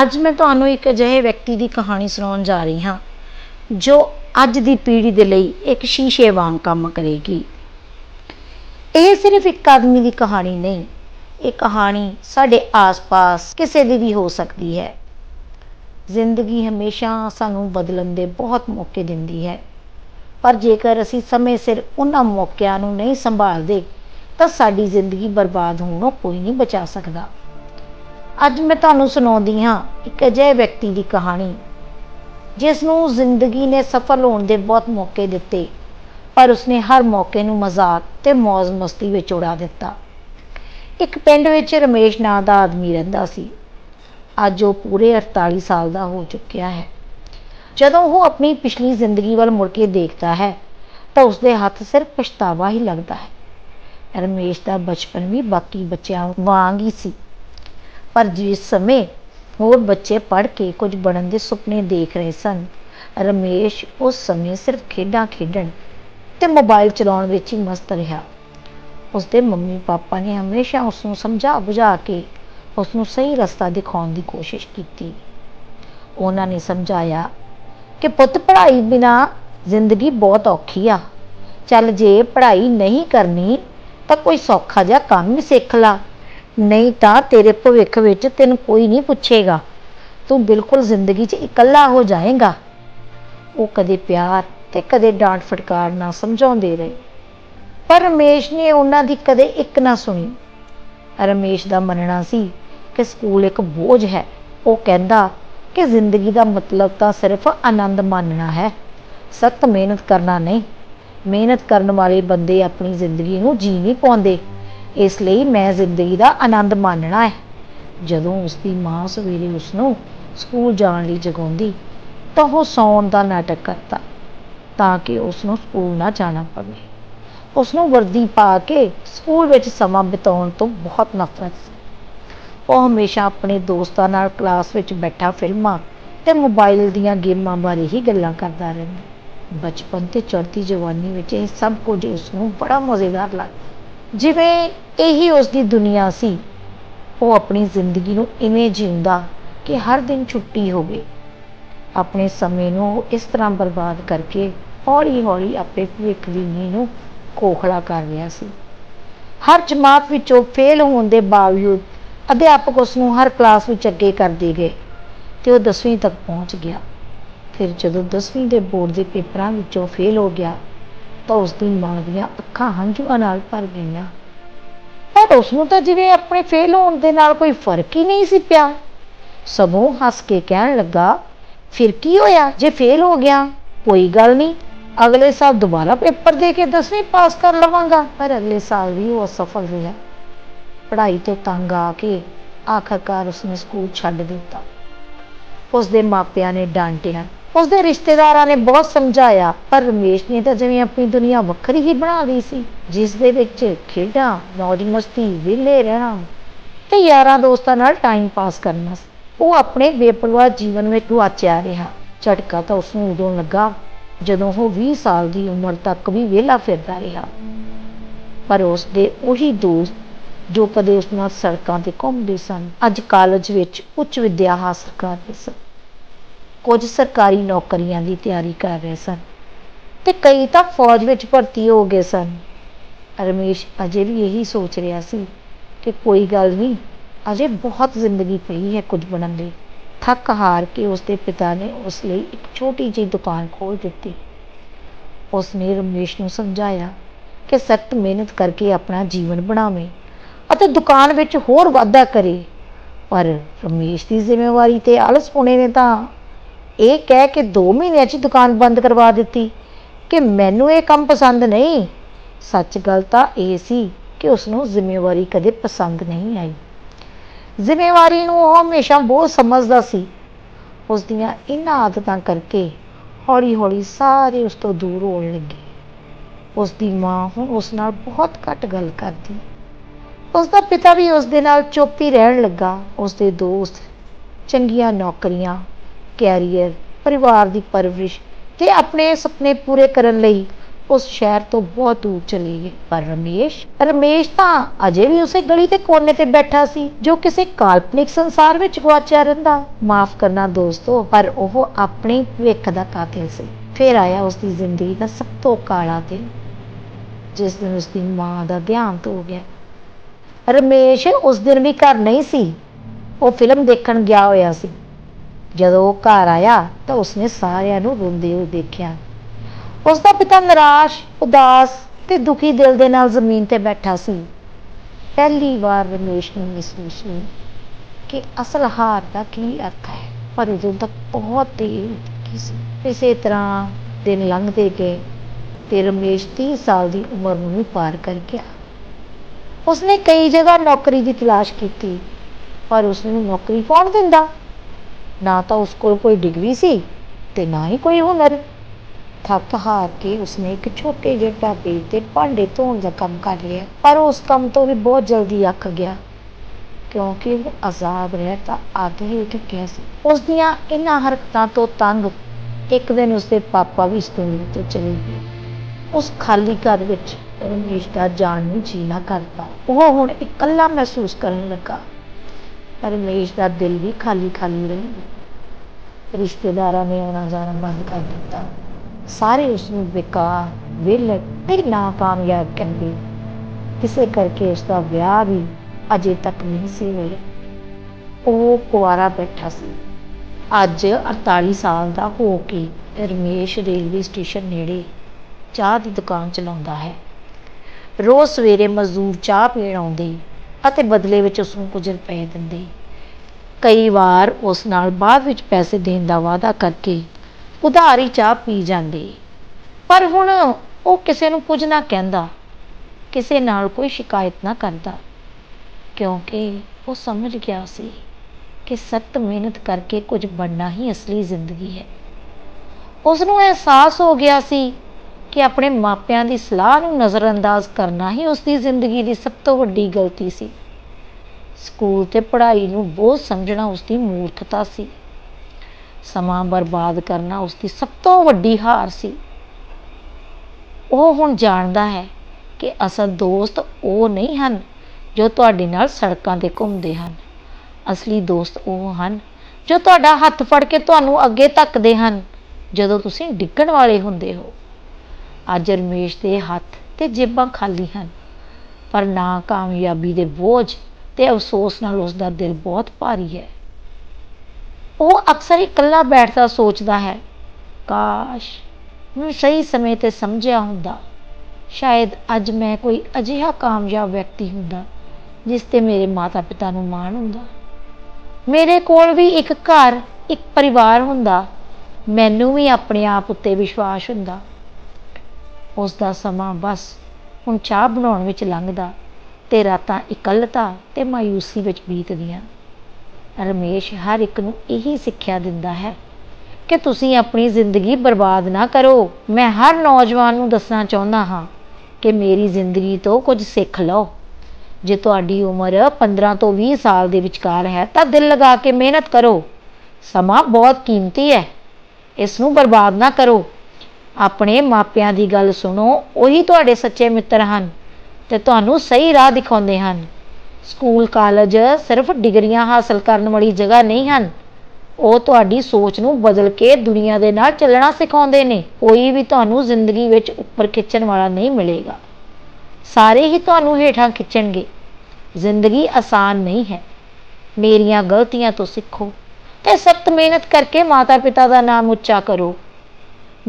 ਅੱਜ ਮੈਂ ਤੁਹਾਨੂੰ ਇੱਕ ਅਜਿਹੇ ਵਿਅਕਤੀ ਦੀ ਕਹਾਣੀ ਸੁਣਾਉਣ ਜਾ ਰਹੀ ਹਾਂ, ਜੋ ਅੱਜ ਦੀ ਪੀੜ੍ਹੀ ਦੇ ਲਈ ਇੱਕ ਸ਼ੀਸ਼ੇ ਵਾਂਗ ਕੰਮ ਕਰੇਗੀ। ਇਹ ਸਿਰਫ ਇੱਕ ਆਦਮੀ ਦੀ ਕਹਾਣੀ ਨਹੀਂ, ਇਹ ਕਹਾਣੀ ਸਾਡੇ ਆਸ-ਪਾਸ ਕਿਸੇ ਦੀ ਵੀ ਹੋ ਸਕਦੀ ਹੈ। ਜ਼ਿੰਦਗੀ ਹਮੇਸ਼ਾ ਸਾਨੂੰ ਬਦਲਣ ਦੇ ਬਹੁਤ ਮੌਕੇ ਦਿੰਦੀ ਹੈ, ਪਰ ਜੇਕਰ ਅਸੀਂ ਸਮੇਂ ਸਿਰ ਉਹਨਾਂ ਮੌਕਿਆਂ ਨੂੰ ਨਹੀਂ ਸੰਭਾਲਦੇ, ਤਾਂ ਸਾਡੀ ਜ਼ਿੰਦਗੀ ਬਰਬਾਦ ਹੋਣੋਂ ਕੋਈ ਨਹੀਂ ਬਚਾ ਸਕਦਾ। ਅੱਜ ਮੈਂ ਤੁਹਾਨੂੰ ਸੁਣਾਉਂਦੀ ਹਾਂ ਇੱਕ ਅਜਿਹੇ ਵਿਅਕਤੀ ਦੀ ਕਹਾਣੀ, ਜਿਸ ਨੂੰ ਜ਼ਿੰਦਗੀ ਨੇ ਸਫਲ ਹੋਣ ਦੇ ਬਹੁਤ ਮੌਕੇ ਦਿੱਤੇ, ਪਰ ਉਸਨੇ ਹਰ ਮੌਕੇ ਨੂੰ ਮਜ਼ਾਕ ਤੇ ਮौज ਮਸਤੀ ਵਿੱਚ ਉਡਾ ਦਿੱਤਾ। ਇੱਕ ਪਿੰਡ ਵਿੱਚ ਰਮੇਸ਼ ਨਾਂ ਦਾ ਆਦਮੀ ਰਹਿੰਦਾ ਸੀ। ਅੱਜ ਉਹ ਪੂਰੇ 48 ਸਾਲ ਦਾ ਹੋ ਚੁੱਕਿਆ ਹੈ। ਜਦੋਂ ਉਹ ਆਪਣੀ ਪਿਛਲੀ ਜ਼ਿੰਦਗੀ ਵੱਲ ਮੁੜ ਕੇ ਦੇਖਦਾ ਹੈ, ਤਾਂ ਉਸਦੇ ਹੱਥ ਸਿਰਫ ਪਛਤਾਵਾ ਹੀ ਲੱਗਦਾ ਹੈ। ਰਮੇਸ਼ ਦਾ ਬਚਪਨ ਵੀ ਬਾਕੀ ਬੱਚਿਆਂ ਵਾਂਗ ਹੀ ਸੀ। ਪਰ ਜਿਸ ਸਮੇਂ ਹੋਰ ਬੱਚੇ ਪੜ੍ਹ ਕੇ ਕੁਝ ਬਣਨ ਦੇ ਸੁਪਨੇ ਦੇਖ ਰਹੇ ਸਨ, ਰਮੇਸ਼ ਉਸ ਸਮੇਂ ਸਿਰਫ ਖੇਡਾਂ ਖੇਡਣ ਤੇ ਮੋਬਾਈਲ ਚਲਾਉਣ ਵਿੱਚ ਹੀ ਮਸਤ ਰਿਹਾ। ਉਸਦੇ ਮੰਮੀ ਪਾਪਾ ਨੇ ਹਮੇਸ਼ਾ ਉਸ ਨੂੰ ਸਮਝਾ ਬੁਝਾ ਕੇ ਉਸ ਨੂੰ ਸਹੀ ਰਸਤਾ ਦਿਖਾਉਣ ਦੀ ਕੋਸ਼ਿਸ਼ ਕੀਤੀ। ਉਹਨਾਂ ਨੇ ਸਮਝਾਇਆ ਕਿ ਪੁੱਤ, ਪੜ੍ਹਾਈ ਬਿਨਾ ਜ਼ਿੰਦਗੀ ਬਹੁਤ ਔਖੀ ਆ। ਚੱਲ ਜੇ ਪੜ੍ਹਾਈ ਨਹੀਂ ਕਰਨੀ ਤਾਂ ਕੋਈ ਸੌਖਾ ਜਿਹਾ ਕੰਮ ਹੀ ਸਿੱਖ ਲਾ। ਨਹੀਂ ਤਾਂ ਤੇਰੇ ਭਵਿੱਖ ਵਿੱਚ ਤੈਨੂੰ ਕੋਈ ਨਹੀਂ ਪੁੱਛੇਗਾ। ਤੂੰ ਬਿਲਕੁਲ ਜ਼ਿੰਦਗੀ 'ਚ ਇਕੱਲਾ ਹੋ ਜਾਏਗਾ। ਉਹ ਕਦੇ ਪਿਆਰ ਤੇ ਕਦੇ ਡਾਂਟ ਫਟਕਾਰ ਨਾਲ ਸਮਝਾਉਂਦੇ ਰਹੇ। ਪਰ ਰਮੇਸ਼ ਨੇ ਉਹਨਾਂ ਦੀ ਕਦੇ ਇੱਕ ਨਾ ਸੁਣੀ। ਰਮੇਸ਼ ਦਾ ਮੰਨਣਾ ਸੀ ਕਿ ਸਕੂਲ ਇੱਕ ਬੋਝ ਹੈ। ਉਹ ਕਹਿੰਦਾ ਕਿ ਜ਼ਿੰਦਗੀ ਦਾ ਮਤਲਬ ਤਾਂ ਸਿਰਫ ਆਨੰਦ ਮਾਣਨਾ ਹੈ। ਸਖਤ ਮਿਹਨਤ ਕਰਨਾ ਨਹੀਂ। ਮਿਹਨਤ ਕਰਨ ਵਾਲੇ ਬੰਦੇ ਆਪਣੀ ਜ਼ਿੰਦਗੀ ਨੂੰ ਜੀ ਨਹੀਂ ਪਾਉਂਦੇ। ਇਸ ਲਈ ਮੈਂ ਜ਼ਿੰਦਗੀ ਦਾ ਆਨੰਦ ਮਾਣਨਾ ਹੈ। ਜਦੋਂ ਉਸ ਦੀ ਮਾਂ ਸਵੇਰੇ ਉਸ ਨੂੰ ਸਕੂਲ ਜਾਣ ਲਈ ਜਗਾਉਂਦੀ, ਤਾਂ ਉਹ ਸੌਣ ਦਾ ਨਾਟਕ ਕਰਦਾ ਤਾਂ ਕਿ ਉਸ ਨੂੰ ਸਕੂਲ ਨਾ ਜਾਣਾ ਪਵੇ। ਉਸ ਨੂੰ ਵਰਦੀ ਪਾ ਕੇ ਸਕੂਲ ਵਿੱਚ ਸਮਾਂ ਬਿਤਾਉਣ ਤੋਂ ਬਹੁਤ ਨਫ਼ਰਤ ਸੀ। ਉਹ ਹਮੇਸ਼ਾ ਆਪਣੇ ਦੋਸਤਾਂ ਨਾਲ ਕਲਾਸ ਵਿੱਚ ਬੈਠਾ ਫਿਲਮਾਂ ਤੇ ਮੋਬਾਈਲ ਦੀਆਂ ਗੇਮਾਂ ਬਾਰੇ ਹੀ ਗੱਲਾਂ ਕਰਦਾ ਰਹਿੰਦਾ। ਬਚਪਨ ਤੇ ਚੜ੍ਹਦੀ ਜਵਾਨੀ ਵਿੱਚ ਇਹ ਸਭ ਕੁਝ ਉਸ ਨੂੰ ਬੜਾ ਮਜ਼ੇਦਾਰ ਲੱਗਦਾ। ਜਿਵੇਂ ਇਹੀ ਉਸਦੀ ਦੁਨੀਆ ਸੀ, ਉਹ ਆਪਣੀ ਜ਼ਿੰਦਗੀ ਨੂੰ ਇਵੇਂ ਜਿਉਂਦਾ ਕਿ ਹਰ ਦਿਨ ਛੁੱਟੀ ਹੋਵੇ। ਆਪਣੇ ਸਮੇਂ ਨੂੰ ਇਸ ਤਰ੍ਹਾਂ ਬਰਬਾਦ ਕਰਕੇ ਹੌਲੀ-ਹੌਲੀ ਆਪਣੇ ਭਵਿੱਖ ਦੀ ਨੀਂਹ ਨੂੰ ਖੋਖਲਾ ਕਰ ਰਿਹਾ ਸੀ। ਹਰ ਜਮਾਤ ਵਿੱਚੋਂ ਫੇਲ ਹੋਣ ਦੇ ਬਾਵਜੂਦ ਅਧਿਆਪਕ ਉਸ ਨੂੰ ਹਰ ਕਲਾਸ ਵਿੱਚ ਅੱਗੇ ਕਰਦੇ ਗਏ ਤੇ ਉਹ 10ਵੀਂ ਤੱਕ ਪਹੁੰਚ ਗਿਆ। ਫਿਰ ਜਦੋਂ 10ਵੀਂ ਦੇ ਬੋਰਡ ਦੇ ਪੇਪਰਾਂ ਵਿੱਚੋਂ ਫੇਲ ਹੋ ਗਿਆ ਤਾਂ ਉਸ ਦੀ ਮਾਂ ਦੀਆਂ ਅੱਖਾਂ ਹੰਝੂਆਂ ਨਾਲ ਭਰ ਗਈਆਂ। ਪਰ ਉਸ ਨੂੰ ਤਾਂ ਜਿਵੇਂ ਆਪਣੇ ਫੇਲ ਹੋਣ ਦੇ ਨਾਲ ਕੋਈ ਫ਼ਰਕ ਹੀ ਨਹੀਂ ਸੀ ਪਿਆ। ਸਗੋਂ ਹੱਸ ਕੇ ਕਹਿਣ ਲੱਗਾ, ਫਿਰ ਕੀ ਹੋਇਆ? ਜੇ ਫੇਲ ਹੋ ਗਿਆ, ਕੋਈ ਗੱਲ ਨਹੀਂ। ਅਗਲੇ ਸਾਲ ਦੁਬਾਰਾ ਪੇਪਰ ਦੇ ਕੇ 10ਵੀਂ ਪਾਸ ਕਰ ਲਵਾਂਗਾ। ਪਰ ਅਗਲੇ ਸਾਲ ਵੀ ਉਹ ਅਸਫਲ ਰਿਹਾ ਪੜ੍ਹਾਈ ਤੋਂ ਤੰਗ ਆ ਕੇ ਆਖਰਕਾਰ ਉਸਨੇ ਸਕੂਲ ਛੱਡ ਦਿੱਤਾ। ਉਸਦੇ ਮਾਪਿਆਂ ਨੇ ਡਾਂਟਿਆ ਉਸਦੇ ਰਿਸ਼ਤੇਦਾਰਾਂ ਨੇ ਬਹੁਤ ਸਮਝਾਇਆ, ਪਰ ਰਮੇਸ਼ ਨੇ ਤਾਂ ਜਿਵੇਂ ਆਪਣੀ ਦੁਨੀਆ ਵੱਖਰੀ ਹੀ ਬਣਾ ਲਈ ਸੀ, ਜਿਸ ਦੇ ਵਿੱਚ ਖੇਡਾਂ ਮੌਜ ਮਸਤੀ, ਵਿਹਲੇ ਰਹਿਣਾ ਤੇ ਯਾਰਾਂ ਦੋਸਤਾਂ ਨਾਲ ਟਾਈਮ ਪਾਸ ਕਰਨਾ ਉਹ ਆਪਣੇ ਬੇਪਰਵਾਹ ਜੀਵਨ ਵਿੱਚ ਗੁਆਚਿਆ ਰਿਹਾ। ਝਟਕਾ ਤਾਂ ਉਸ ਨੂੰ ਉਦੋਂ ਲੱਗਾ ਜਦੋਂ ਉਹ 20 ਸਾਲ ਦੀ ਉਮਰ ਤੱਕ ਵੀ ਵਿਹਲਾ ਫਿਰਦਾ ਰਿਹਾ। ਪਰ ਉਸ ਦੇ ਉਹੀ ਦੋਸਤ ਜੋ ਕਦੇ ਉਸ ਨਾਲ ਸੜਕਾਂ ਤੇ ਘੁੰਮਦੇ ਸਨ, ਅੱਜ ਕਾਲਜ ਵਿੱਚ ਉੱਚ ਵਿੱਦਿਆ ਹਾਸਲ ਕਰ ਰਹੇ ਸਨ। ਕੁਝ ਸਰਕਾਰੀ ਨੌਕਰੀਆਂ ਦੀ ਤਿਆਰੀ ਕਰ ਰਹੇ ਸਨ ਤੇ ਕਈ ਤਾਂ ਫੌਜ ਵਿੱਚ ਭਰਤੀ ਹੋ ਗਏ ਸਨ। ਰਮੇਸ਼ ਅਜੇ ਵੀ ਇਹੀ ਸੋਚ ਰਿਹਾ ਸੀ ਕਿ ਕੋਈ ਗੱਲ ਨਹੀਂ, ਅਜੇ ਬਹੁਤ ਜ਼ਿੰਦਗੀ ਪਈ ਹੈ ਕੁਝ ਬਣਨ ਲਈ ਥੱਕ ਹਾਰ ਕੇ ਉਸਦੇ ਪਿਤਾ ਨੇ ਉਸ ਲਈ ਇੱਕ ਛੋਟੀ ਜਿਹੀ ਦੁਕਾਨ ਖੋਲ੍ਹ ਦਿੱਤੀ। ਉਸ ਨੇ ਰਮੇਸ਼ ਨੂੰ ਸਮਝਾਇਆ ਕਿ ਸਖਤ ਮਿਹਨਤ ਕਰਕੇ ਆਪਣਾ ਜੀਵਨ ਬਣਾਵੇ ਅਤੇ ਦੁਕਾਨ ਵਿੱਚ ਹੋਰ ਵਾਧਾ ਕਰੇ। ਪਰ ਰਮੇਸ਼ ਦੀ ਜ਼ਿੰਮੇਵਾਰੀ ਤੇ ਆਲਸ ਪੁਣੇ ਨੇ ਤਾਂ ਇਹ ਕਹਿ ਕੇ 2 ਮਹੀਨਿਆਂ 'ਚ ਦੁਕਾਨ ਬੰਦ ਕਰਵਾ ਦਿੱਤੀ ਕਿ ਮੈਨੂੰ ਇਹ ਕੰਮ ਪਸੰਦ ਨਹੀਂ। ਸੱਚ ਗੱਲ ਤਾਂ ਇਹ ਸੀ ਕਿ ਉਸ ਨੂੰ ਜ਼ਿੰਮੇਵਾਰੀ ਕਦੇ ਪਸੰਦ ਨਹੀਂ ਆਈ। ਜ਼ਿੰਮੇਵਾਰੀ ਨੂੰ ਉਹ ਹਮੇਸ਼ਾ ਬਹੁਤ ਸਮਝਦਾ ਸੀ। ਉਸ ਦੀਆਂ ਇਹਨਾਂ ਆਦਤਾਂ ਕਰਕੇ ਹੌਲੀ-ਹੌਲੀ ਸਾਰੇ ਉਸ ਤੋਂ ਦੂਰ ਹੋਣ ਲੱਗੇ। ਉਸ ਦੀ ਮਾਂ ਹੁਣ ਉਸ ਨਾਲ ਬਹੁਤ ਘੱਟ ਗੱਲ ਕਰਦੀ। ਉਸ ਦਾ ਪਿਤਾ ਵੀ ਉਸ ਦੇ ਨਾਲ ਚੁੱਪ ਹੀ ਰਹਿਣ ਲੱਗਾ। ਉਸ ਦੇ ਦੋਸਤ, ਚੰਗੀਆਂ ਨੌਕਰੀਆਂ ਕੈਰੀਅਰ, ਪਰਿਵਾਰ ਦੀ ਪਰਵਰਿਸ਼ ਤੇ ਆਪਣੇ ਸੁਪਨੇ ਪੂਰੇ ਕਰਨ ਲਈ ਉਸ ਸ਼ਹਿਰ ਤੋਂ ਬਹੁਤ ਦੂਰ ਚਲੇ ਗਏ ਪਰ ਰਮੇਸ਼ ਰਮੇਸ਼ ਤਾਂ ਅਜੇ ਵੀ ਉਸੇ ਗਲੀ ਦੇ ਕੋਨੇ ਤੇ ਬੈਠਾ ਸੀ, ਜੋ ਕਿਸੇ ਕਾਲਪਨਿਕ ਸੰਸਾਰ ਵਿੱਚ ਗੁਆਚਿਆ ਰਹਿੰਦਾ। ਮਾਫ ਕਰਨਾ ਦੋਸਤੋ, ਪਰ ਉਹ ਆਪਣੇ ਭਵਿੱਖ ਦਾ ਕਾਤਿਲ ਸੀ। ਫਿਰ ਆਇਆ ਉਸ ਦੀ ਜ਼ਿੰਦਗੀ ਦਾ ਸਭ ਤੋਂ ਕਾਲਾ ਦਿਨ, ਜਿਸ ਦਿਨ ਉਸ ਦੀ ਮਾਂ ਦਾ ਦੇਹਾਂਤ ਹੋ ਗਿਆ। ਰਮੇਸ਼ ਉਸ ਦਿਨ ਵੀ ਘਰ ਨਹੀਂ ਸੀ, ਉਹ ਫਿਲਮ ਦੇਖਣ ਗਿਆ ਹੋਇਆ ਸੀ। ਜਦੋਂ ਉਹ ਘਰ ਆਇਆ ਤਾਂ ਉਸਨੇ ਸਾਰਿਆਂ ਨੂੰ ਰੋਂਦੇ ਹੋਏ ਦੇਖਿਆ। ਉਸ ਦਾ ਪਿਤਾ ਨਿਰਾਸ਼, ਉਦਾਸ ਤੇ ਦੁਖੀ ਦਿਲ ਦੇ ਨਾਲ ਜ਼ਮੀਨ ਤੇ ਬੈਠਾ ਸੀ। ਪਹਿਲੀ ਵਾਰ ਰਮੇਸ਼ ਨੂੰ ਮਹਿਸੂਸ ਹੋਇਆ ਕਿ ਅਸਲ ਹਾਰ ਦਾ ਕੀ ਅਰਥ ਹੈ, ਪਰ ਉਦੋਂ ਤੱਕ ਬਹੁਤ ਦੇਰ ਹੋ ਇਸੇ ਤਰ੍ਹਾਂ ਦਿਨ ਲੰਘਦੇ ਗਏ ਤੇ ਰਮੇਸ਼ 30 ਸਾਲ ਦੀ ਉਮਰ ਨੂੰ ਵੀ ਪਾਰ ਕਰ ਗਿਆ। ਉਸਨੇ ਕਈ ਜਗ੍ਹਾ ਨੌਕਰੀ ਦੀ ਤਲਾਸ਼ ਕੀਤੀ, ਪਰ ਉਸਨੂੰ ਨੌਕਰੀ ਕੌਣ ਦਿੰਦਾ? ਨਾ ਤਾਂ ਉਸ ਕੋਲ ਕੋਈ ਡਿਗਰੀ ਸੀ ਤੇ ਨਾ ਹੀ ਕੋਈ ਹੁਨਰ। ਥੱਕ ਹਾਰ ਕੇ ਉਸਨੇ ਇੱਕ ਛੋਟੇ ਜਿਹੇ ਢਾਬੇ ਤੇ ਭਾਂਡੇ ਧੋਣ ਦਾ ਕੰਮ ਕਰ ਲਿਆ, ਪਰ ਉਸ ਕੰਮ ਤੋਂ ਵੀ ਬਹੁਤ ਜਲਦੀ ਅੱਕ ਗਿਆ। ਕਿਉਂਕਿ ਅਜਾਬ ਆਜ਼ਾਦ ਰਹਿਤਾ ਆਗੇ ਹੀ ਗਿਆ ਸੀ। ਉਸ ਦੀਆਂ ਇਹਨਾਂ ਹਰਕਤਾਂ ਤੋਂ ਤੰਗ ਇੱਕ ਦਿਨ ਉਸਦੇ ਪਾਪਾ ਵੀ ਇਸ ਦੁਨੀਆ ਤੋਂ ਚਲੇ ਗਏ। ਉਸ ਖਾਲੀ ਘਰ ਵਿੱਚ ਰਮੇਸ਼ ਦਾ ਜਾਣ ਨੂੰ ਜੀ ਨਾ ਕਰਦਾ। ਉਹ ਹੁਣ ਇਕੱਲਾ ਮਹਿਸੂਸ ਕਰਨ ਲੱਗਾ। ਰਮੇਸ਼ ਦਾ ਦਿਲ ਵੀ ਖਾਲੀ ਖਾਲੀ ਰਿਹਾ। ਰਿਸ਼ਤੇਦਾਰਾਂ ਨੇ ਆਉਣਾ ਜਾਣਾ ਬੰਦ ਕਰ ਦਿੱਤਾ। ਸਾਰੇ ਉਸ ਨੂੰ ਬੇਕਾਰ, ਵਿਹਲੇ ਤੇ ਨਾਕਾਮਯਾਬ ਕਹਿੰਦੇ, ਕਿਸੇ ਕਰਕੇ ਉਸ ਦਾ ਵਿਆਹ ਵੀ ਅਜੇ ਤੱਕ ਨਹੀਂ ਸੀ ਹੋਇਆ। ਉਹ ਕੁਆਰਾ ਬੈਠਾ ਸੀ। ਅੱਜ 48 ਸਾਲ ਦਾ ਹੋ ਕੇ ਰਮੇਸ਼ ਰੇਲਵੇ ਸਟੇਸ਼ਨ ਨੇੜੇ ਚਾਹ ਦੀ ਦੁਕਾਨ ਚਲਾਉਂਦਾ ਹੈ। ਰੋਜ਼ ਸਵੇਰੇ ਮਜ਼ਦੂਰ ਚਾਹ ਪੀਣ ਆਉਂਦੇ ਅਤੇ ਬਦਲੇ ਵਿੱਚ ਉਸ ਨੂੰ ਕੁਝ ਰੁਪਏ ਦਿੰਦੇ। ਕਈ ਵਾਰ ਉਸ ਨਾਲ ਬਾਅਦ ਵਿੱਚ ਪੈਸੇ ਦੇਣ ਦਾ ਵਾਅਦਾ ਕਰਕੇ ਉਧਾਰੀ ਚਾਹ ਪੀ ਜਾਂਦੇ। ਪਰ ਹੁਣ ਉਹ ਕਿਸੇ ਨੂੰ ਕੁਝ ਨਾ ਕਹਿੰਦਾ, ਕਿਸੇ ਨਾਲ ਕੋਈ ਸ਼ਿਕਾਇਤ ਨਾ ਕਰਦਾ, ਕਿਉਂਕਿ ਉਹ ਸਮਝ ਗਿਆ ਸੀ ਕਿ ਸਖਤ ਮਿਹਨਤ ਕਰਕੇ ਕੁਝ ਬਣਨਾ ਹੀ ਅਸਲੀ ਜ਼ਿੰਦਗੀ ਹੈ। ਉਸ ਨੂੰ ਅਹਿਸਾਸ ਹੋ ਗਿਆ ਸੀ ਕਿ ਆਪਣੇ ਮਾਪਿਆਂ ਦੀ ਸਲਾਹ ਨੂੰ ਨਜ਼ਰਅੰਦਾਜ਼ ਕਰਨਾ ਹੀ ਉਸ ਦੀ ਜ਼ਿੰਦਗੀ ਦੀ ਸਭ ਤੋਂ ਵੱਡੀ ਗਲਤੀ ਸੀ। ਸਕੂਲ ਤੇ ਪੜ੍ਹਾਈ ਨੂੰ ਬੋਝ ਸਮਝਣਾ ਉਸ ਦੀ ਮੂਰਖਤਾ ਸੀ। ਸਮਾਂ ਬਰਬਾਦ ਕਰਨਾ ਉਸ ਦੀ ਸਭ ਤੋਂ ਵੱਡੀ ਹਾਰ ਸੀ। ਉਹ ਹੁਣ ਜਾਣਦਾ ਹੈ ਕਿ ਅਸਲ ਦੋਸਤ ਉਹ ਨਹੀਂ ਹਨ ਜੋ ਤੁਹਾਡੇ ਨਾਲ ਸੜਕਾਂ ਤੇ ਘੁੰਮਦੇ ਹਨ। ਅਸਲੀ ਦੋਸਤ ਉਹ ਹਨ ਜੋ ਤੁਹਾਡਾ ਹੱਥ ਫੜ ਕੇ ਤੁਹਾਨੂੰ ਅੱਗੇ ਧੱਕਦੇ ਹਨ ਜਦੋਂ ਤੁਸੀਂ ਡਿੱਗਣ ਵਾਲੇ ਹੁੰਦੇ ਹੋ। ਅੱਜ ਰਮੇਸ਼ ਦੇ ਹੱਥ ਅਤੇ ਜੇਬਾਂ ਖਾਲੀ ਹਨ, ਪਰ ਨਾ ਕਾਮਯਾਬੀ ਦੇ ਬੋਝ ਅਤੇ ਅਫਸੋਸ ਨਾਲ ਉਸ ਦਾ ਦਿਲ ਬਹੁਤ ਭਾਰੀ ਹੈ। ਉਹ ਅਕਸਰ ਇਕੱਲਾ ਬੈਠਦਾ ਸੋਚਦਾ ਹੈ, ਕਾਸ਼ ਮੈਂ ਸਹੀ ਸਮੇਂ ਤੇ ਸਮਝਿਆ ਹੁੰਦਾ। ਸ਼ਾਇਦ ਅੱਜ ਮੈਂ ਕੋਈ ਅਜਿਹਾ ਕਾਮਯਾਬ ਵਿਅਕਤੀ ਹੁੰਦਾ, ਜਿਸ ਤੇ ਮੇਰੇ ਮਾਤਾ-ਪਿਤਾ ਨੂੰ ਮਾਣ ਹੁੰਦਾ। ਮੇਰੇ ਕੋਲ ਵੀ ਇੱਕ ਘਰ, ਇੱਕ ਪਰਿਵਾਰ ਹੁੰਦਾ। ਮੈਨੂੰ ਵੀ ਆਪਣੇ ਆਪ ਉੱਤੇ ਵਿਸ਼ਵਾਸ ਹੁੰਦਾ। ਉਸ ਦਾ ਸਮਾਂ ਬਸ ਹੁਣ ਚਾਹ ਬਣਾਉਣ ਵਿੱਚ ਲੰਘਦਾ ਅਤੇ ਰਾਤਾਂ ਇਕੱਲਤਾ ਅਤੇ ਮਾਯੂਸੀ ਵਿੱਚ ਬੀਤਦੀਆਂ। ਰਮੇਸ਼ ਹਰ ਇੱਕ ਨੂੰ ਇਹੀ ਸਿੱਖਿਆ ਦਿੰਦਾ ਹੈ ਕਿ ਤੁਸੀਂ ਆਪਣੀ ਜ਼ਿੰਦਗੀ ਬਰਬਾਦ ਨਾ ਕਰੋ। ਮੈਂ ਹਰ ਨੌਜਵਾਨ ਨੂੰ ਦੱਸਣਾ ਚਾਹੁੰਦਾ ਹਾਂ ਕਿ ਮੇਰੀ ਜ਼ਿੰਦਗੀ ਤੋਂ ਕੁਝ ਸਿੱਖ ਲਓ। ਜੇ ਤੁਹਾਡੀ ਉਮਰ 15 ਤੋਂ 20 ਸਾਲ ਦੇ ਵਿਚਕਾਰ ਹੈ ਤਾਂ ਦਿਲ ਲਗਾ ਕੇ ਮਿਹਨਤ ਕਰੋ। ਸਮਾਂ ਬਹੁਤ ਕੀਮਤੀ ਹੈ। ਇਸ ਨੂੰ ਬਰਬਾਦ ਨਾ ਕਰੋ। ਆਪਣੇ ਮਾਪਿਆਂ ਦੀ ਗੱਲ ਸੁਣੋ, ਉਹੀ ਤੁਹਾਡੇ ਸੱਚੇ ਮਿੱਤਰ ਹਨ ਤੇ ਤੁਹਾਨੂੰ ਸਹੀ ਰਾਹ ਦਿਖਾਉਂਦੇ ਹਨ। ਸਕੂਲ, ਕਾਲਜ ਸਿਰਫ ਡਿਗਰੀਆਂ ਹਾਸਲ ਕਰਨ ਵਾਲੀ ਜਗ੍ਹਾ ਨਹੀਂ ਹਨ। ਉਹ ਤੁਹਾਡੀ ਸੋਚ ਨੂੰ ਬਦਲ ਕੇ ਦੁਨੀਆ ਦੇ ਨਾਲ ਚੱਲਣਾ ਸਿਖਾਉਂਦੇ ਨੇ। ਕੋਈ ਵੀ ਤੁਹਾਨੂੰ ਜ਼ਿੰਦਗੀ ਵਿੱਚ ਉੱਪਰ ਖਿੱਚਣ ਵਾਲਾ ਨਹੀਂ ਮਿਲੇਗਾ। ਸਾਰੇ ਹੀ ਤੁਹਾਨੂੰ ਹੇਠਾਂ ਖਿੱਚਣਗੇ। ਜ਼ਿੰਦਗੀ ਆਸਾਨ ਨਹੀਂ ਹੈ। ਮੇਰੀਆਂ ਗਲਤੀਆਂ ਤੋਂ ਸਿੱਖੋ ਤੇ ਸਖਤ ਮਿਹਨਤ ਕਰਕੇ ਮਾਤਾ-ਪਿਤਾ ਦਾ ਨਾਮ ਉੱਚਾ ਕਰੋ।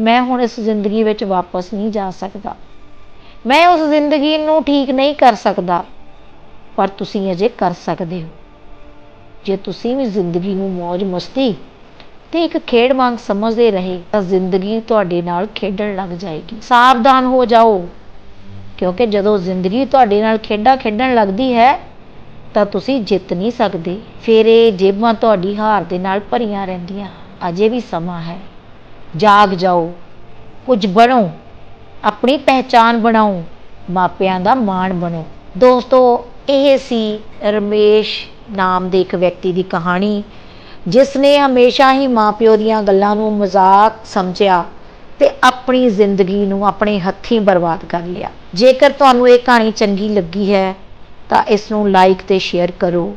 ਮੈਂ ਹੁਣ ਇਸ ਜ਼ਿੰਦਗੀ ਵਿੱਚ ਵਾਪਸ ਨਹੀਂ ਜਾ ਸਕਦਾ। ਮੈਂ ਉਸ ਜ਼ਿੰਦਗੀ ਨੂੰ ਠੀਕ ਨਹੀਂ ਕਰ ਸਕਦਾ। ਪਰ ਤੁਸੀਂ ਅਜੇ ਕਰ ਸਕਦੇ ਹੋ। ਜੇ ਤੁਸੀਂ ਵੀ ਜ਼ਿੰਦਗੀ ਨੂੰ ਮौज ਮਸਤੀ ਤੇ ਇੱਕ ਖੇਡ ਵਾਂਗ ਸਮਝਦੇ ਰਹੇ, ਤਾਂ ਜ਼ਿੰਦਗੀ ਤੁਹਾਡੇ ਨਾਲ ਖੇਡਣ ਲੱਗ ਜਾਏਗੀ। ਸਾਵਧਾਨ ਹੋ ਜਾਓ। ਕਿਉਂਕਿ ਜਦੋਂ ਜ਼ਿੰਦਗੀ ਤੁਹਾਡੇ ਨਾਲ ਖੇਡਾਂ ਖੇਡਣ ਲੱਗਦੀ ਹੈ, ਤਾਂ ਤੁਸੀਂ ਜਿੱਤ ਨਹੀਂ ਸਕਦੇ। ਫਿਰ ਇਹ ਜੇਬਾਂ ਤੁਹਾਡੀ ਹਾਰ ਦੇ ਨਾਲ ਭਰੀਆਂ ਰਹਿੰਦੀਆਂ। ਅਜੇ ਵੀ ਸਮਾਂ ਹੈ। ਜਾਗ ਜਾਓ, ਕੁਝ ਬਣੋ, ਆਪਣੀ ਪਹਿਚਾਨ ਬਣਾਓ, ਮਾਪਿਆਂ ਦਾ ਮਾਣ ਬਣੋ। ਦੋਸਤੋ, ਇਹ ਸੀ ਰਮੇਸ਼ ਨਾਮ ਦੇ ਇੱਕ ਵਿਅਕਤੀ ਦੀ ਕਹਾਣੀ, ਜਿਸ ਨੇ ਹਮੇਸ਼ਾ ਹੀ ਮਾਪਿਓ ਦੀਆਂ ਗੱਲਾਂ ਨੂੰ ਮਜ਼ਾਕ ਸਮਝਿਆ ਤੇ ਆਪਣੀ ਜ਼ਿੰਦਗੀ ਨੂੰ ਆਪਣੇ ਹੱਥੀਂ ਬਰਬਾਦ ਕਰ ਲਿਆ। ਜੇਕਰ ਤੁਹਾਨੂੰ ਇਹ ਕਹਾਣੀ ਚੰਗੀ ਲੱਗੀ ਹੈ, ਤਾਂ ਇਸ ਨੂੰ ਲਾਈਕ ਤੇ ਸ਼ੇਅਰ ਕਰੋ।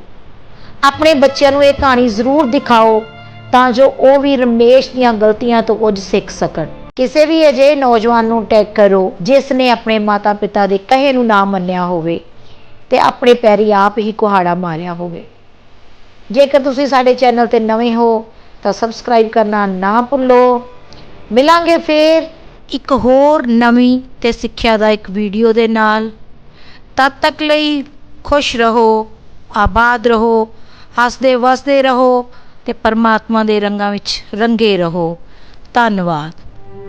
ਆਪਣੇ ਬੱਚਿਆਂ ਨੂੰ ਇਹ ਕਹਾਣੀ ਜ਼ਰੂਰ ਦਿਖਾਓ। ਤਾਂ ਜੋ ਉਹ ਵੀ ਰਮੇਸ਼ ਦੀਆਂ ਗਲਤੀਆਂ ਤੋਂ ਕੁਝ ਸਿੱਖ ਸਕਣ। ਕਿਸੇ ਵੀ ਅਜਿਹੇ ਨੌਜਵਾਨ ਨੂੰ ਟੈਗ ਕਰੋ, ਜਿਸ ਨੇ ਆਪਣੇ ਮਾਤਾ-ਪਿਤਾ ਦੇ ਕਹੇ ਨੂੰ ਨਾ ਮੰਨਿਆ ਹੋਵੇ ਤੇ ਆਪਣੇ ਪੈਰੀ ਆਪ ਹੀ ਕੁਹਾੜਾ ਮਾਰਿਆ ਹੋਵੇ। ਜੇਕਰ ਤੁਸੀਂ ਸਾਡੇ ਚੈਨਲ ਤੇ ਨਵੇਂ ਹੋ, ਤਾਂ ਸਬਸਕ੍ਰਾਈਬ ਕਰਨਾ ਨਾ ਭੁੱਲੋ। ਮਿਲਾਂਗੇ ਫੇਰ ਇੱਕ ਹੋਰ ਨਵੀਂ ਤੇ ਸਿੱਖਿਆ ਦਾ ਇੱਕ ਵੀਡੀਓ ਦੇ ਨਾਲ। ਤਦ ਤੱਕ ਲਈ ਖੁਸ਼ ਰਹੋ, ਆਬਾਦ ਰਹੋ ਹੱਸਦੇ ਵਸਦੇ ਰਹੋ। ਅਤੇ ਪਰਮਾਤਮਾ ਦੇ ਰੰਗਾਂ ਵਿੱਚ ਰੰਗੇ ਰਹੋ। ਧੰਨਵਾਦ।